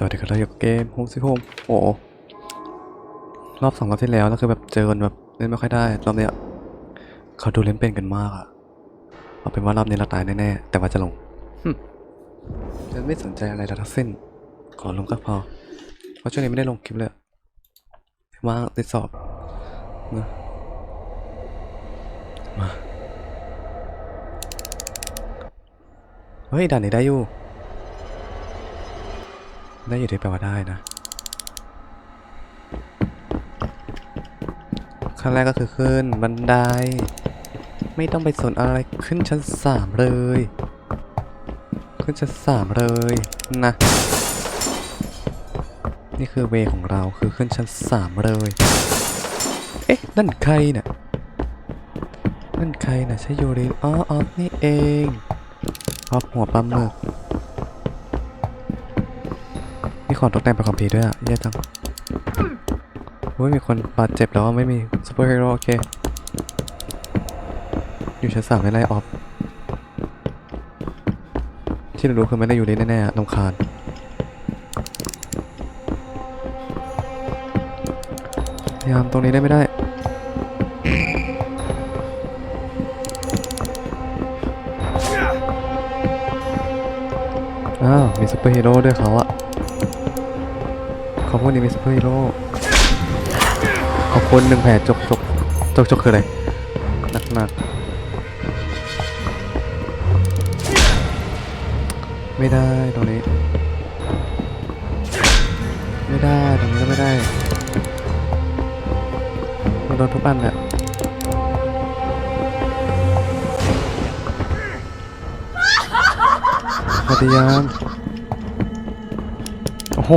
สวัสดีครับเราอยู่กับเกมโฮมซิโฮมโอ้รอบสองรอบที่แล้วแล้วคือแบบเจอกันแบบเล่นไม่ค่อยได้รอบเนี้ยเขาดูเล่นเป็นกันมากอะเอาเป็นว่ารอบนี้เราตายแน่ๆแต่ว่าจะลงหึฉันไม่สนใจอะไรแล้วทั้งสิ้น ขอลงก็พอ เพราะช่วงนี้ไม่ได้ลงคลิปเลยว่างติดสอบนะมาเฮ้ยด่านนี้ได้อยู่ ได้อยู่ที่แปลว่าได้นะขั้นแรกก็คือขึ้นบันได ไม่ต้องไปสนอะไรขึ้นชั้นสามเลย ขึ้นชั้นสามเลยนะนี่คือเวของเราคือขึ้นชั้นสามเลย เอ๊ะ นั่นใครน่ะ นั่นใครน่ะใช่โยริอ๋อออฟนี่เองออฟหัวปลาหมึก ของตกแต่งเป็นคอมพิวด้วยอะแย่จังโอ้ยมีคนบาดเจ็บแล้วไม่มีซูเปอร์ฮีโร่โอเค อยู่ชั้นสามไม่ไล่ออฟที่เรารู้คือไม่ได้อยู่ดีแน่ๆอะลำคาญพยายามตรงนี้ได้ไม่ได้อ้าวมีซูเปอร์ฮีโร่ด้วยเขาอะ เขาพวกนี้มีซูเปอร์ฮีโร่ขอบคุณหนึ่งแผลจกจกจกจกคืออะไรหนักหนักไม่ได้ตรงนี้ ไม่ได้ตรงนี้ก็ไม่ได้มันโดนทุกอันแหละพยายามโอ้โห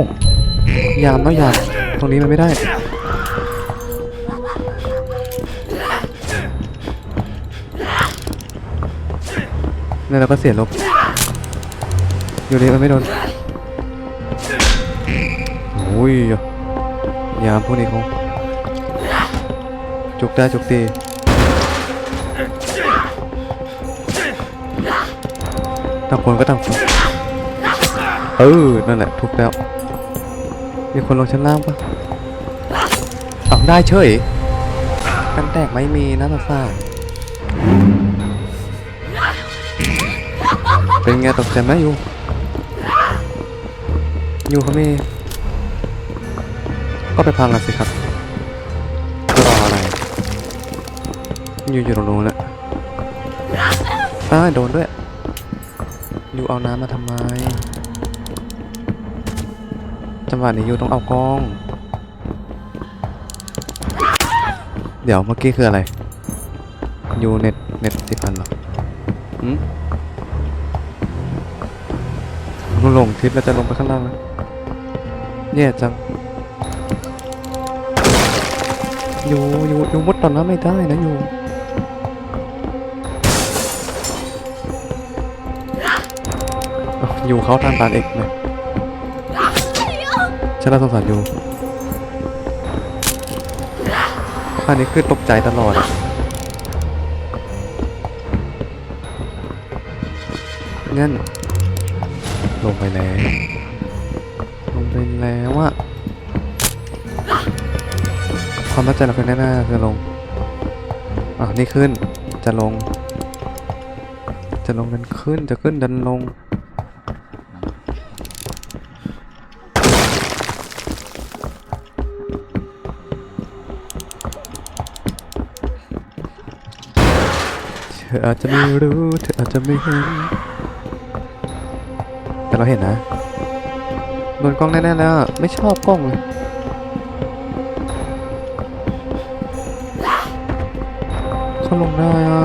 ยามต้องยามตรงนี้มันไม่ได้เนี่ยเราก็เสียลบ อยู่ดีมันไม่โดนโอ้ยยามพวกนี้เขาจุกได้จุกตีต่างคนก็ต่างคนเออ นั่นแหละถูกแล้ว มีคนลงชั้นล่างปะเอาได้เฉย กันแตกไม่มีนะมาซ่าเป็นไงตกใจไหมอยู่ อยู่เขามีก็ไปพังกันสิครับรออะไร อยู่อยู่ตรงนู้นแหละอ้าโดนด้วย อยู่เอาน้ำมาทำไม จังหวะนี้ยูต้องเอากล้อง เดี๋ยวเมื่อกี้คืออะไรยูเน็ตเน็ตสิพันเหรอหืมเราลงคลิปแล้วจะลงไปข้างล่างนะแย่จังยูยูยูมุดตอนนั้นไม่ได้นะยูอ้าวยูเขาทางตานเอกไหม ฉันน่าสงสารอยู่อันนี้คือตกใจตลอดอะงั้น ลงไปแล้ว ลงไปแล้วอะความตั้งใจเราคือแน่ๆคือลงอะนี่ขึ้นจะลง จะลงดันขึ้นจะขึ้นดันลง ธออาจจะไม่รู้ เธออาจจะไม่เห็น แต่เราเห็นนะโดนกล้องแน่ๆแล้วไม่ชอบกล้องเลยเขาลงได้อะ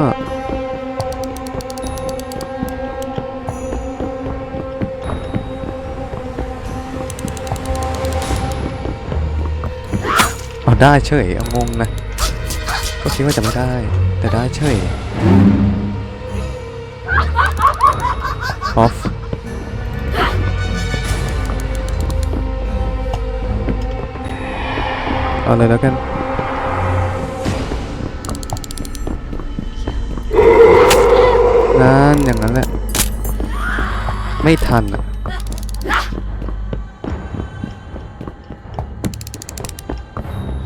อ๋อได้เฉยเอางงนะก็คิดว่าจะไม่ได้ แต่ได้เฉย ออฟเอาเลยแล้วกันนั่นอย่างนั้นแหละ ไม่ทันอะ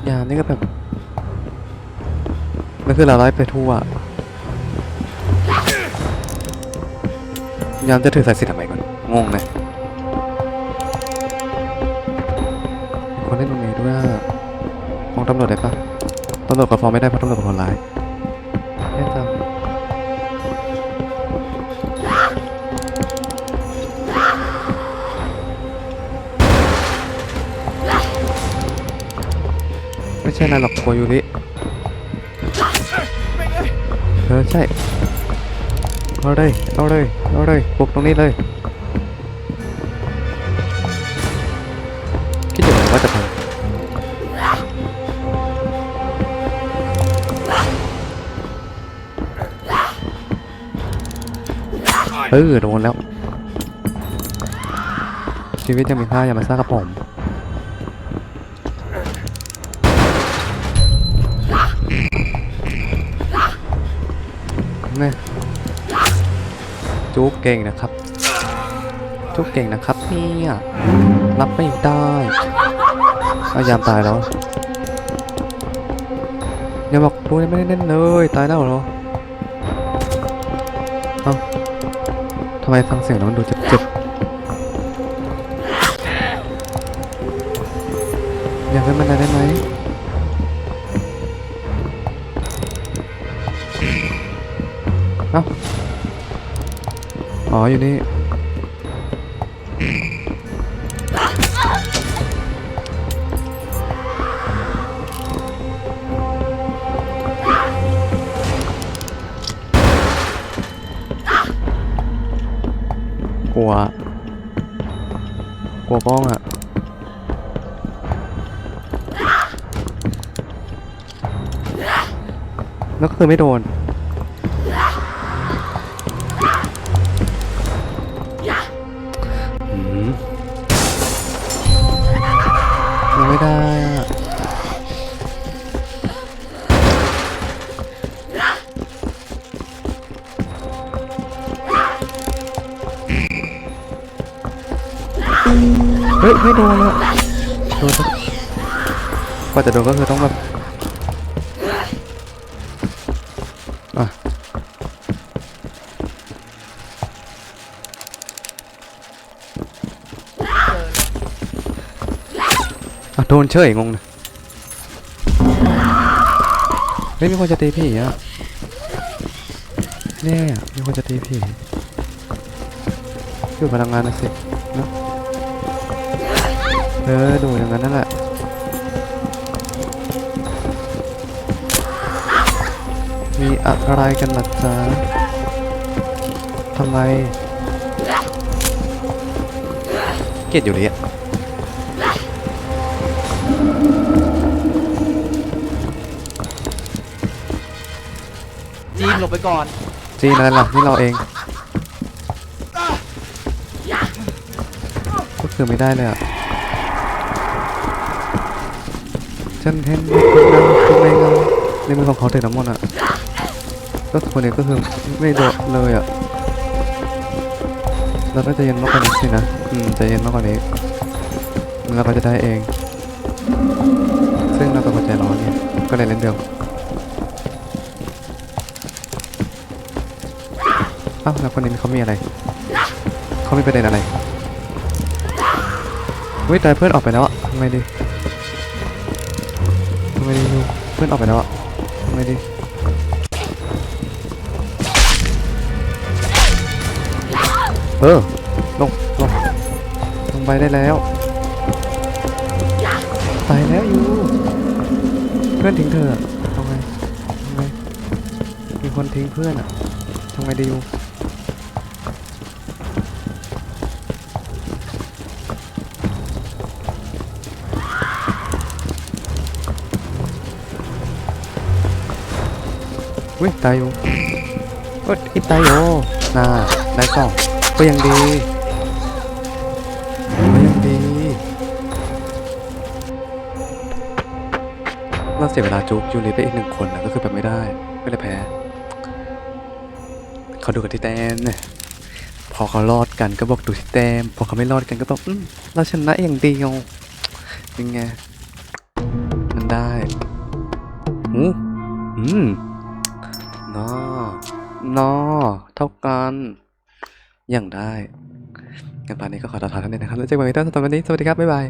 ยามนี่ก็แบบไม่คือเราไล่ไปทั่ว ยามจะถือสายสิญจนทำไมก่อนงงเลยคนเล่นตรงนี้ด้วยฟ้องตำรวจได้ปะตำรวจก็ฟ้องไม่ได้เพราะตำรวจเป็นคนร้ายแย่จังไม่ใช่นายหรอกโกยูริเออใช่ เอาเลย เอาเลย เอาเลยบุกตรงนี้เลยคิดอยู่ว่าจะทำเออโดนแล้ว ชีวิตยังมีค่าอย่ามาซ่ากับผม นี่ จุกเก่งนะครับ จุกเก่งนะครับเนี่ยรับไม่ได้พยายามตายแล้วอย่าบอกดูไม่ได้เล่นเลยตายแล้วเหรอเอ้าทำไมฟังเสียงแล้วมันดูเจ็บๆอยากให้มันได้ไหม อ๋ออยู่นี่กลัว กลัวบ้องอะแล้วก็คือไม่โดน ได้อะเฮ้ยไม่โดนเลยโดนสักกว่าจะโดนก็คือต้องแบบ อะโดนเฉยงงนะเฮ้ยมีคนจะตีผีอะเนี่ยมีคนจะตีผีคือพลังงานนะสิเนอะเออดูอย่างนั้นนั่นแหละมีอะไรกันล่ะจ๊ะทำไมเกลียดอยู่เลย จีนหลบไปก่อนจีนอะไรล่ะนี่เราเองก็คือไม่ได้เลยอะฉันเห็นเด็กคนนั้นคือในเงาในมือของเขาถือน้ำมนต์อะก็คนนี้ก็คือไม่โดดเลยอะเราต้องใจเย็นมากกว่านี้สินะอืมใจเย็นมากกว่านี้เราก็จะได้เอง ซึ่งเราเป็นคนใจร้อนเนี่ยก็เลยเล่นเดียวาแล้วคนนี้เขามีอะไร เขามีประเด็นอะไรวิแต่เพื่อนออกไปแล้วอะทำไงดีทำไงดียูเพื่อนออกไปแล้วอะทำไงดีเออลงลงลงไปได้แล้วตายแล้วอยู่เพื่อนทิ้งเธอทำไงทำไงมีคนทิ้งเพื่อนอะทำไงดียู อุ้ยตายอยู่ก็อีตายอยู่น่าได้สองก็ยังดีก็ยังดี เราเสียเวลาจุกยูริไปอีกหนึ่งคนนะก็คือแบบไม่ได้ ไม่เลยแพ้เขาดูกันที่แต้มเนี่ยพอเขารอดกันก็บอกดูที่แต้ม พอเขาไม่รอดกันก็บอกอืมเราชนะอย่างเดียวยังไงมันได้อืมอืม นอนอเท่ากัน อย่างได้งั้นป่านนี้ก็ขอตัวทานท่านี้นะครับแล้วเจอกันใหม่ในตอนต่อไปนี้ สวัสดีครับ บ๊ายบาย